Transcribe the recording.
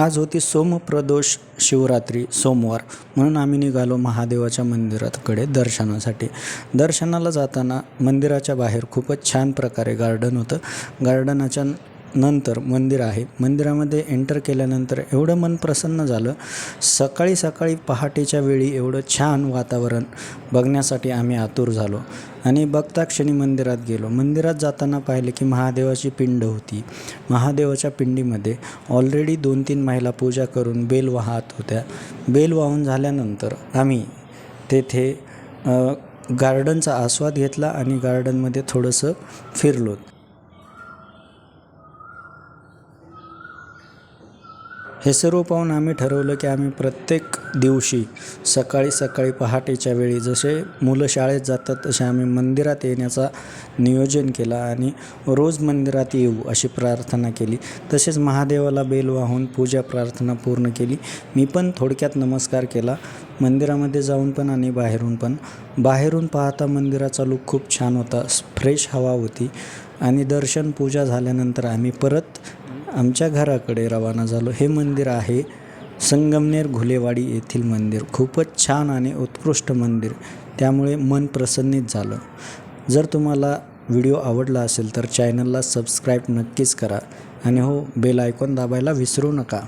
आज होती सोमप्रदोष शिवरात्री सोमवार. म्हणून आम्ही निघालो महादेवाच्या मंदिराकडे दर्शनासाठी. दर्शनाला जाताना मंदिराच्या बाहेर खूपच छान प्रकारे गार्डन होतं. गार्डनाच्या नंतर मंदिर आहे. मंदिरामध्ये एंटर केल्यानंतर एवढं मन प्रसन्न झालं. सकाळी सकाळी पहाटेच्या वेळी एवढं छान वातावरण बघण्यासाठी आम्ही आतुर झालो आणि बघता क्षणी मंदिरात गेलो. मंदिरात जाताना पाहिले की महादेवाची पिंड होती. महादेवाच्या पिंडीमध्ये ऑलरेडी दोन तीन महिला पूजा करून बेल वाहत होत्या. बेल वाहून झाल्यानंतर आम्ही तेथे गार्डनचा आस्वाद घेतला आणि गार्डनमध्ये थोडंसं फिरलो. हे सर्व पाहून आम्ही ठरवलं की आम्ही प्रत्येक दिवशी सकाळी सकाळी पहाटेच्या वेळी जसे मुलं शाळेत जातात तसे आम्ही मंदिरात येण्याचा नियोजन केला आणि रोज मंदिरात येऊ अशी प्रार्थना केली. तसेच महादेवाला बेल वाहून पूजा प्रार्थना पूर्ण केली. मी पण थोडक्यात नमस्कार केला. मंदिरामध्ये जाऊन पण आणि बाहेरून पण. बाहेरून पाहता मंदिराचा लुक खूप छान होता. फ्रेश हवा होती आणि दर्शन पूजा झाल्यानंतर आम्ही परत आमच्या घराकडे रवाना झालो. हे मंदिर आहे संगमनेर घुलेवाडी येथील मंदिर. खूपच छान आणि उत्कृष्ट मंदिर. त्यामुळे मन प्रसन्नित झालं. जर तुम्हाला व्हिडिओ आवडला असेल तर चॅनलला सबस्क्राईब नक्कीच करा. आणि हो बेल आयकॉन दाबायला विसरू नका.